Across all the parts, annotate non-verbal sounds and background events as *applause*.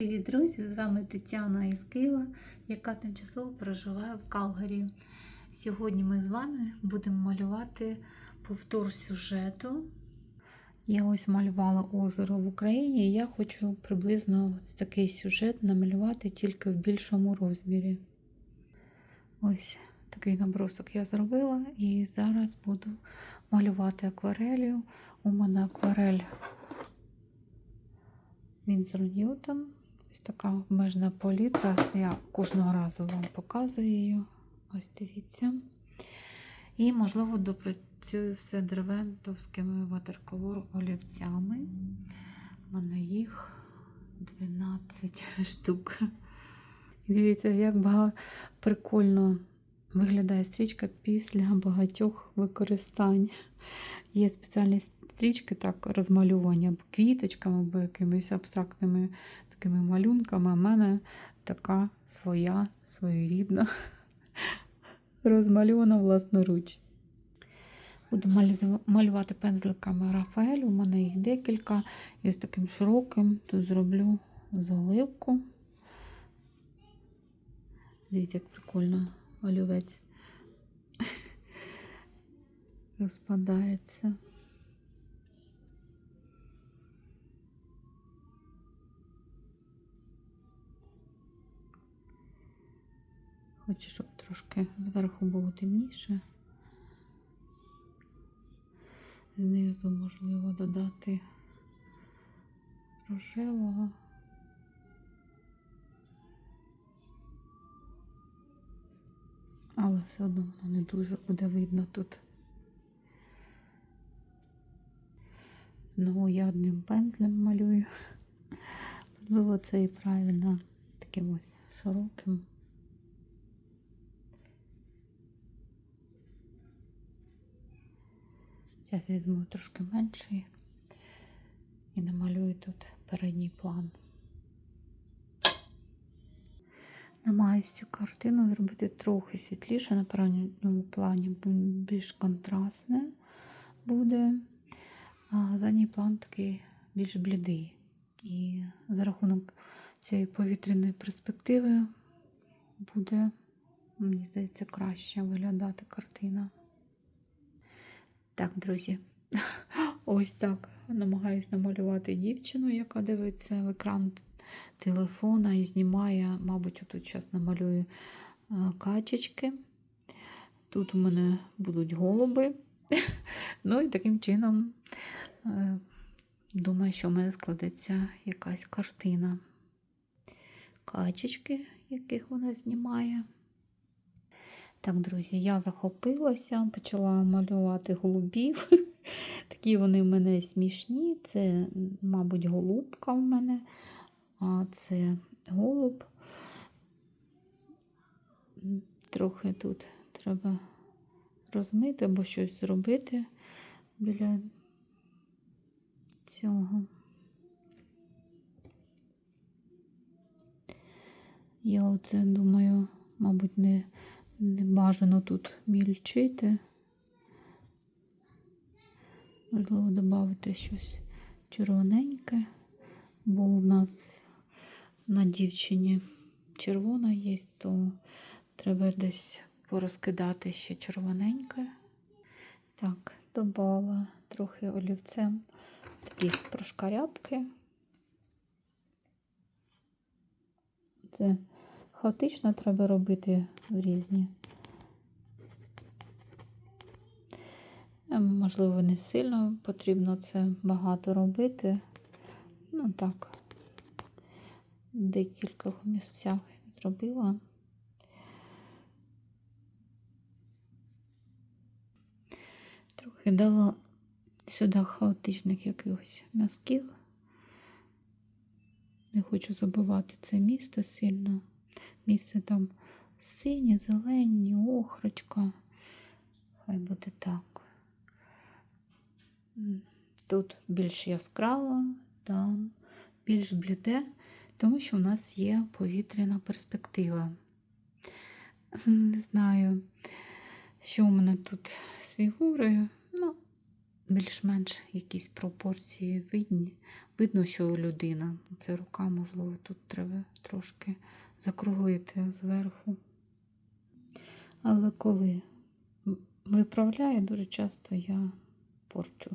Привіт, друзі! З вами Тетяна із Києва, яка тимчасово проживає в Калгарі. Сьогодні ми з вами будемо малювати повтор сюжету. Я ось малювала озеро в Україні, і я хочу приблизно такий сюжет намалювати тільки в більшому розмірі. Ось такий набросок я зробила, і зараз буду малювати акварелью. У мене акварель Вінзор Ньютон. Ось така обмежена палітра. Я кожного разу вам показую її. Ось дивіться. І, можливо, допрацюю все древентовськими ватерколор олівцями. У мене їх 12 *laughs* штук. Дивіться, як багато прикольно виглядає стрічка після багатьох використань. Є спеціальні стрічки, так, розмальовані квіточками, або якимись абстрактними такими малюнками. У мене така своя, своєрідна, *laughs* розмальована власноруч. Буду малювати пензликами Рафаель. У мене їх декілька. І ось таким широким тут зроблю заливку. Дивіться, як прикольно олівець *laughs* розпадається. Хочу, щоб трошки зверху було темніше. Знизу можливо додати рожевого. Але все одно воно не дуже буде видно тут. Знову я одним пензлем малюю. Можливо, це і правильно таким ось широким. Зараз візьму трошки менший і намалюю тут передній план. Намагаюся цю картину зробити трохи світліше на передньому плані, більш контрастне буде, а задній план такий більш блідий. І за рахунок цієї повітряної перспективи буде, мені здається, краще виглядати картина. Так, друзі, ось так намагаюсь намалювати дівчину, яка дивиться в екран телефона і знімає, мабуть, тут зараз намалюю е, качечки. Тут у мене будуть голуби. Ну і таким чином, е, думаю, що в мене складеться якась картина. Качечки, яких вона знімає. Так, друзі, я захопилася, почала малювати голубів. *laughs* Такі вони в мене смішні. Це, мабуть, голубка в мене, а це голуб. Трохи тут треба розмити або щось зробити біля цього. Я оце думаю, мабуть, не не бажано тут мільчити. Можливо, додати щось червоненьке, бо у нас на дівчині червона є, то треба десь порозкидати ще червоненьке. Так, додала трохи олівцем такі прошкарябки. Це хаотично треба робити в різні. Е, Можливо, не сильно потрібно це багато робити. Ну так, в декількох місцях зробила. Трохи дала сюди хаотичних якихось мазків. Не хочу забивати це місто сильно. Місце там сині, зелені, охрочка. Хай буде так. Тут більш яскраво, там більш бліде, тому що в нас є повітряна перспектива. Не знаю, що у мене тут з фігурою. Ну, більш-менш якісь пропорції видні. Видно, що людина. Це рука, можливо, тут треба трошки закруглити зверху. Але коли виправляю, дуже часто я порчу.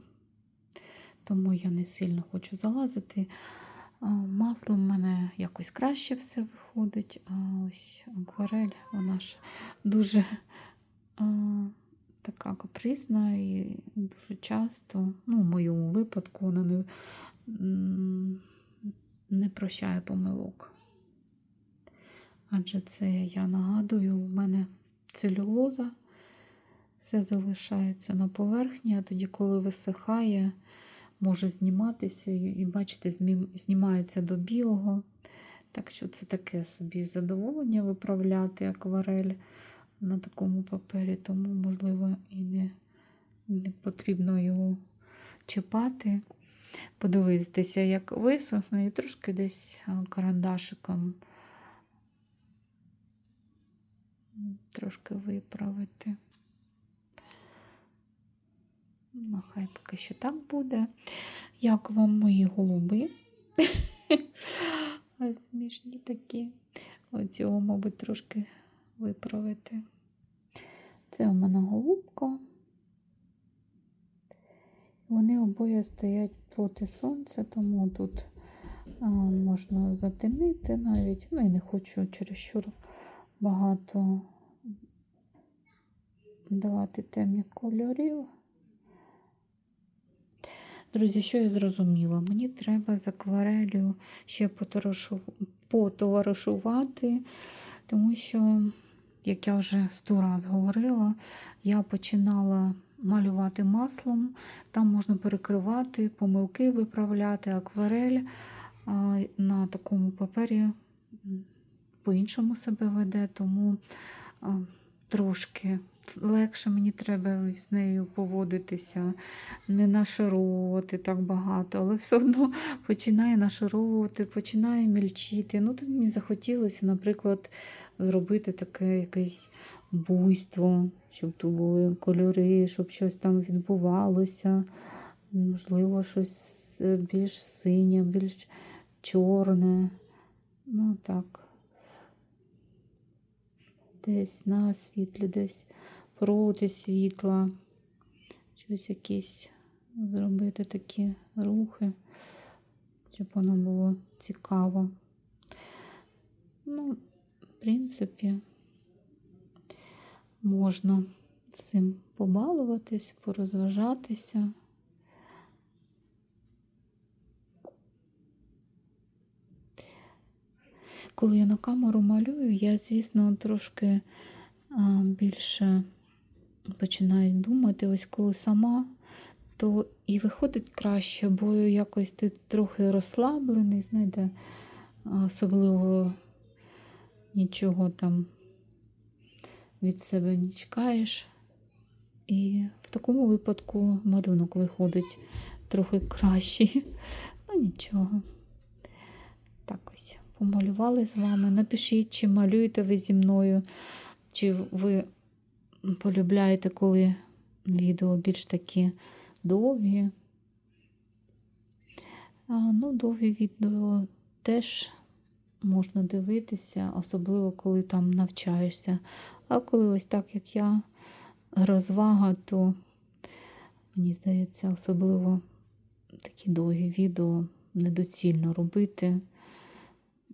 Тому я не сильно хочу залазити. А, Маслом в мене якось краще все виходить. А ось акварель, вона ж дуже а, така капризна і дуже часто, ну, в моєму випадку, вона не, не прощає помилок. Адже це я нагадую, у мене целюлоза, все залишається на поверхні, а тоді, коли висихає, може зніматися і, бачите, знімається до білого. Так що це таке собі задоволення виправляти акварель на такому папері, тому, можливо, і не, не потрібно його чіпати. Подивитися, як висохне, і трошки десь карандашиком трошки виправити. Ну, хай поки що так буде. Як вам мої голуби? *laughs* Смішні такі. Оцього, мабуть, трошки виправити. Це у мене голубка. Вони обоє стоять проти сонця, тому тут а, можна затемнити навіть. Ну і не хочу чересчур багато давати темних кольорів. Друзі, що я зрозуміла? Мені треба з акварелью ще потоваришувати, тому що, як я вже сто раз говорила, я починала малювати маслом, там можна перекривати, помилки виправляти, акварель а, на такому папері по-іншому себе веде, тому трошки легше мені треба з нею поводитися, не нашаровувати так багато, але все одно починає нашаровувати, починає мільчити. Ну, то мені захотілося, наприклад, зробити таке якесь буйство, щоб тут були кольори, щоб щось там відбувалося. Можливо, щось більш синє, більш чорне. Ну так. Десь на світлі, десь проти світла. Щось якісь зробити такі рухи, щоб воно було цікаво. Ну, в принципі, можна цим побалуватись, порозважатися. Коли я на камеру малюю, я, звісно, трошки більше починаю думати, ось коли сама, то і виходить краще, бо якось ти трохи розслаблений, знаєте, особливо нічого там від себе не чекаєш. І в такому випадку малюнок виходить трохи кращий. *laughs* Ну нічого. Так ось помалювали з вами. Напишіть, чи малюєте ви зі мною, чи ви полюбляєте, коли відео більш такі довгі. А, ну, довгі відео теж можна дивитися, особливо коли там навчаєшся. А коли ось так, як я, розвага, то мені здається, особливо такі довгі відео недоцільно робити,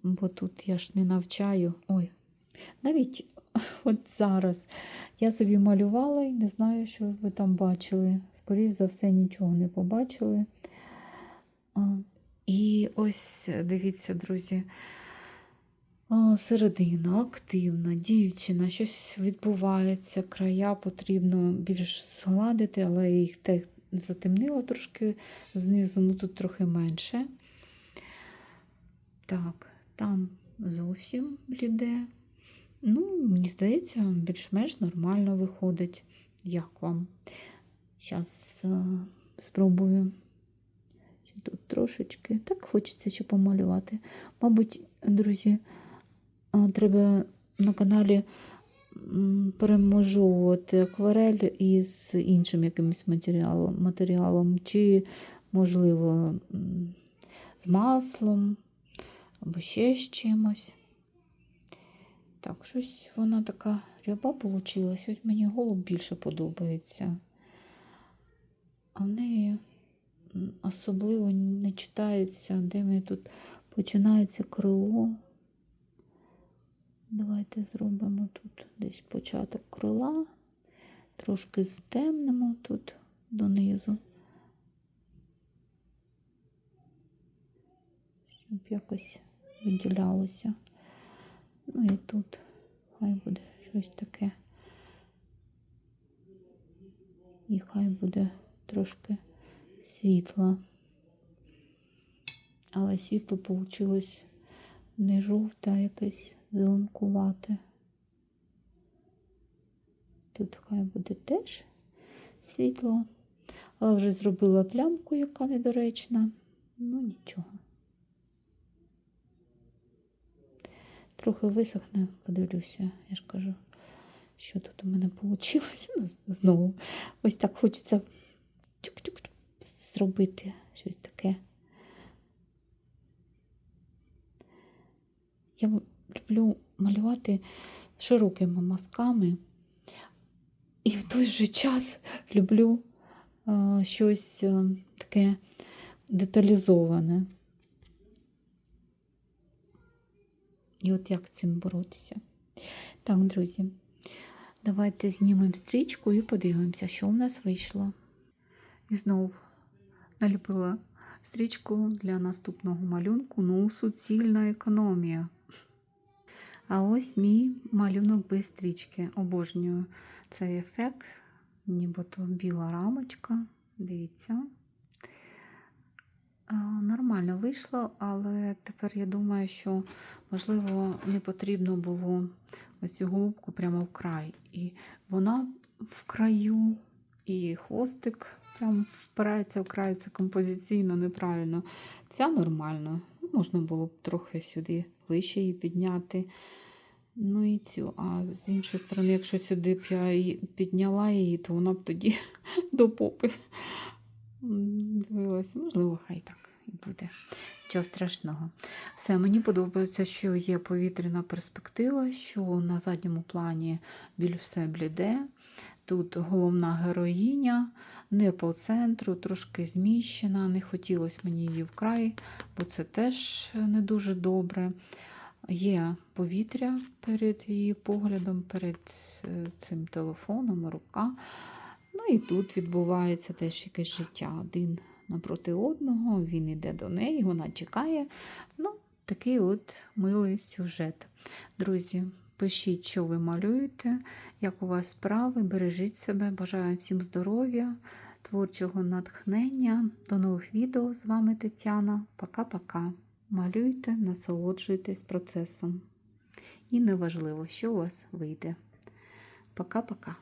бо тут я ж не навчаю. Ой, навіть *laughs* от зараз я собі малювала і не знаю, що ви там бачили. Скоріше за все, нічого не побачили. І ось дивіться, друзі. Середина активна, дівчина, щось відбувається, края потрібно більш згладити, але їх те затемнила трошки знизу, ну тут трохи менше. Так, там зовсім бліде. Ну, мені здається, більш-менш нормально виходить. Як вам? Зараз спробую. Тут трошечки. Так хочеться ще помалювати. Мабуть, друзі, треба на каналі м, переможовувати акварель із іншим якимось матеріалом, матеріалом чи, можливо, з маслом або ще з чимось. Так, щось вона така ряба вийшла. Ось мені голуб більше подобається. А в неї особливо не читається, де мені тут починається крило. Давайте зробимо тут десь початок крила, трошки затемнимо тут донизу, щоб якось виділялося. Ну і тут хай буде щось таке. І хай буде трошки світла. Але світло вийшло не жовте, а якесь зеленкувате. Тут хай буде теж світло. Але вже зробила плямку, яка недоречна. Ну нічого. Трохи висохне, подивлюся, я ж кажу, що тут у мене вийшло. *laughs* Знову. Ось так хочеться зробити щось таке. Я люблю малювати широкими мазками. І в той же час люблю е, щось е, таке деталізоване. І от як з цим боротися. Так, друзі, давайте знімемо стрічку і подивимося, що в нас вийшло. І знову наліпила стрічку для наступного малюнку. Ну, суцільна економія. А ось мій малюнок без стрічки. Обожнюю цей ефект, нібито біла рамочка. Дивіться. Нормально вийшло, але тепер я думаю, що, можливо, не потрібно було ось цю голубку прямо в край. І вона в краю, і хвостик прям впирається в край, це композиційно неправильно. Ця нормально. Можна було б трохи сюди вище її підняти. Ну і цю, а з іншої сторони, якщо сюди б я її підняла її, то вона б тоді *laughs* до попи дивилася. Можливо, хай так буде. Нічого страшного. Все, мені подобається, що є повітряна перспектива, що на задньому плані біль все бліде. Тут головна героїня, не по центру, трошки зміщена. Не хотілося мені її вкрай, бо це теж не дуже добре. Є повітря перед її поглядом, перед е, цим телефоном, рука. Ну і тут відбувається теж якесь життя. Один напроти одного, він йде до неї, вона чекає. Ну, такий от милий сюжет. Друзі, пишіть, що ви малюєте, як у вас справи, бережіть себе, бажаю всім здоров'я, творчого натхнення. До нових відео з вами Тетяна. Пока-пока. Малюйте, насолоджуйтесь процесом. І неважливо, що у вас вийде. Пока-пока.